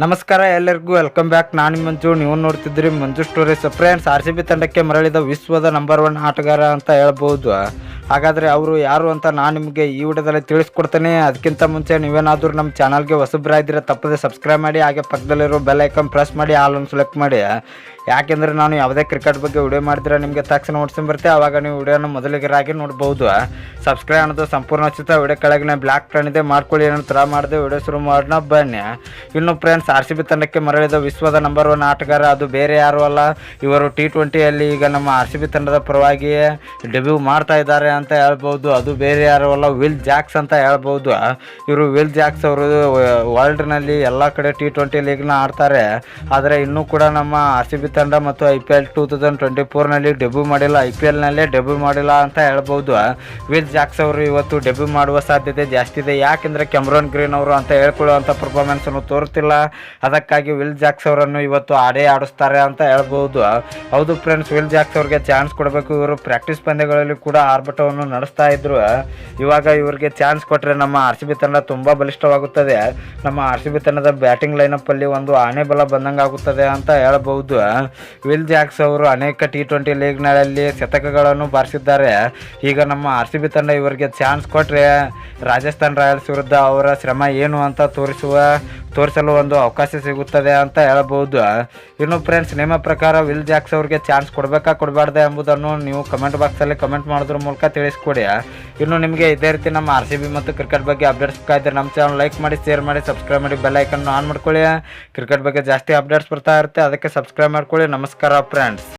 ನಮಸ್ಕಾರ ಎಲ್ಲರಿಗೂ welcome back ನಾನು ಮಂಜು, ನೀವು ನೋಡ್ತಿದ್ರಿ Manju stories friends R C B ತಂಡಕ್ಕೆ ಮರಳಿದ ವಿಶ್ವದ ನಂಬರ್ ಒನ್ ಆಟಗಾರ ಅಂತ ಹೇಳ್ಬೋದು. ಹಾಗಾದರೆ ಅವರು ಯಾರು ಅಂತ ನಾನು ನಿಮಗೆ ಈ ವಿಡಿಯೋದಲ್ಲಿ ತಿಳಿಸ್ಕೊಡ್ತೇನೆ. ಅದಕ್ಕಿಂತ ಮುಂಚೆ ನೀವೇನಾದರೂ ನಮ್ಮ ಚಾನಲ್ಗೆ ಹೊಸಬ್ರಾಗಿದ್ದರೆ ತಪ್ಪದೆ ಸಬ್ಸ್ಕ್ರೈಬ್ ಮಾಡಿ, ಹಾಗೆ ಪಕ್ಕದಲ್ಲಿರೋ ಬೆಲ್ ಐಕನ್ ಪ್ರೆಸ್ ಮಾಡಿ ಆಲ್ ಒಂದು ಸೆಲೆಕ್ಟ್ ಮಾಡಿ. ಯಾಕೆಂದರೆ ನಾನು ಯಾವುದೇ ಕ್ರಿಕೆಟ್ ಬಗ್ಗೆ ವಿಡಿಯೋ ಮಾಡಿದ್ರೆ ನಿಮಗೆ ತಕ್ಷಣ ನೋಡ್ಸ್ಕೊಂಡ್ ಬರುತ್ತೆ. ಆವಾಗ ನೀವು ವಿಡಿಯೋನ ಮೊದಲಿಗರಾಗಿ ನೋಡ್ಬೋದು. ಸಬ್ಸ್ಕ್ರೈಬ್ ಅನ್ನೋದು ಸಂಪೂರ್ಣ ಉಚಿತ ವಿಡಿಯೋ ಕೆಳಗಿನ ಬ್ಲ್ಯಾಕ್ ಇದೆ. ಮಾಡ್ಕೊಳ್ಳಿ ಏನೋ ಥರ ಮಾಡಿದೆ ವಿಡಿಯೋ ಶುರು ಮಾಡೋಣ. ಬನ್ನಿ. ಇನ್ನು ಫ್ರೆಂಡ್ಸ್ ಆರ್ ಸಿ ಬಿ ತಂಡಕ್ಕೆ ಮರಳಿದ ವಿಶ್ವದ ನಂಬರ್ ಒನ್ ಆಟಗಾರ ಅದು ಬೇರೆ ಯಾರು ಅಲ್ಲ. ಇವರು ಟಿ ಟ್ವೆಂಟಿಯಲ್ಲಿ ಈಗ ನಮ್ಮ ಆರ್ ಸಿ ಬಿ ತಂಡದ ಪರವಾಗಿ ಡೆಬ್ಯೂ ಮಾಡ್ತಾ ಇದ್ದಾರೆ ಅಂತ ಹೇಳ್ಬೋದು. ಅದು ಬೇರೆ ಯಾರು ಅಲ್ಲ. ವಿಲ್ ಜಾಕ್ಸ್ ಅಂತ ಹೇಳ್ಬೋದು. ಇವರು ವಿಲ್ ಜಾಕ್ಸ್ ಅವರು ವರ್ಲ್ಡ್ನಲ್ಲಿ ಎಲ್ಲ ಕಡೆ ಟಿ ಟ್ವೆಂಟಿ ಲೀಗ್ನ ಆಡ್ತಾರೆ. ಆದರೆ ಇನ್ನೂ ಕೂಡ ನಮ್ಮ ಆರ್ ಸಿ ಬಿ ತಂಡ ಮತ್ತು I P L two thousand twenty ಫೋರ್ನಲ್ಲಿ debut ಮಾಡಿಲ್ಲ. ಐ ಪಿ ಎಲ್ನಲ್ಲೇ ಡೆಬ್ಯೂ ಮಾಡಿಲ್ಲ ಅಂತ ಹೇಳ್ಬೋದು. ವಿಲ್ ಜಾಕ್ಸ್ ಅವರು ಇವತ್ತು ಡೆಬ್ಯೂ ಮಾಡುವ ಸಾಧ್ಯತೆ ಜಾಸ್ತಿ ಇದೆ. ಯಾಕೆಂದರೆ ಕೆಮ್ರೋನ್ ಗ್ರೀನ್ ಅವರು ಅಂತ ಹೇಳ್ಕೊಳ್ಳುವಂಥ ಪರ್ಫಾರ್ಮೆನ್ಸನ್ನು ತೋರುತ್ತಿಲ್ಲ. ಅದಕ್ಕಾಗಿ ವಿಲ್ ಜಾಕ್ಸ್ ಅವರನ್ನು ಇವತ್ತು ಆಡೇ ಆಡಿಸ್ತಾರೆ ಅಂತ ಹೇಳ್ಬೋದು. ಹೌದು ಫ್ರೆಂಡ್ಸ್ ವಿಲ್ ಜಾಕ್ಸ್ ಅವ್ರಿಗೆ ಚಾನ್ಸ್ ಕೊಡಬೇಕು. ಇವರು ಪ್ರಾಕ್ಟೀಸ್ ಪಂದ್ಯಗಳಲ್ಲಿ ಕೂಡ ಆರ್ಭಟವನ್ನು ನಡೆಸ್ತಾ ಇದ್ರು. ಇವಾಗ ಇವರಿಗೆ ಚಾನ್ಸ್ ಕೊಟ್ಟರೆ ನಮ್ಮ ಆರ್ ಸಿ ಬಿ ತಂಡ ತುಂಬ ಬಲಿಷ್ಠವಾಗುತ್ತದೆ. ನಮ್ಮ ಆರ್ ಸಿ ಬಿ ತಂಡದ ಬ್ಯಾಟಿಂಗ್ ಲೈನಪ್ಪಲ್ಲಿ ಒಂದು ಆನೆ ಬಲ ಬಂದಂಗೆ ಆಗುತ್ತದೆ ಅಂತ ಹೇಳ್ಬಹುದು ವಿಲ್ ಜಾಕ್ಸ್ ಅವರು ಅನೇಕ ಟಿ ಟ್ವೆಂಟಿ ಲೀಗ್ನಲ್ಲಿ ಶತಕಗಳನ್ನು ಬಾರಿಸಿದ್ದಾರೆ. ಈಗ ನಮ್ಮ ಆರ್ ಸಿ ಬಿ ತಂಡ ಇವರಿಗೆ ಚಾನ್ಸ್ ಕೊಟ್ಟರೆ ರಾಜಸ್ಥಾನ್ ರಾಯಲ್ಸ್ ವಿರುದ್ಧ ಅವರ ಶ್ರಮ ಏನು ಅಂತ ತೋರಿಸುವ ತೋರಿಸಲು ಒಂದು ಅವಕಾಶ ಸಿಗುತ್ತದೆ ಅಂತ ಹೇಳಬಹುದು. ಇನ್ನು ಫ್ರೆಂಡ್ಸ್ ನಿಮ್ಮ ಪ್ರಕಾರ ವಿಲ್ ಜಾಕ್ಸ್ ಅವ್ರಿಗೆ ಚಾನ್ಸ್ ಕೊಡಬೇಕಾ ಕೊಡಬಾರ್ದೆ ಎಂಬುದನ್ನು ನೀವು ಕಮೆಂಟ್ ಬಾಕ್ಸಲ್ಲಿ ಕಮೆಂಟ್ ಮಾಡೋದ್ರ ಮೂಲಕ ತಿಳಿಸ್ಕೊಡಿ. ಇನ್ನು ನಿಮಗೆ ಇದೇ ರೀತಿ ನಮ್ಮ ಆರ್ ಸಿ ಬಿ ಮತ್ತು ಕ್ರಿಕೆಟ್ ಬಗ್ಗೆ ಅಪ್ಡೇಟ್ಸ್ ಬೇಕಾದ್ರೆ ನಮ್ಮ ಚಾನಲ್ ಲೈಕ್ ಮಾಡಿ ಶೇರ್ ಮಾಡಿ ಸಬ್ಸ್ಕ್ರೈಬ್ ಮಾಡಿ ಬೆಲ್ ಐಕನ್ ಆನ್ ಮಾಡ್ಕೊಳ್ಳಿ. ಕ್ರಿಕೆಟ್ ಬಗ್ಗೆ ಜಾಸ್ತಿ ಅಪ್ಡೇಟ್ಸ್ ಬರ್ತಾ ಇರುತ್ತೆ, ಅದಕ್ಕೆ ಸಬ್ಸ್ಕ್ರೈಬ್ ಮಾಡ್ಕೊಳ್ಳಿ. ನಮಸ್ಕಾರ ಫ್ರೆಂಡ್ಸ್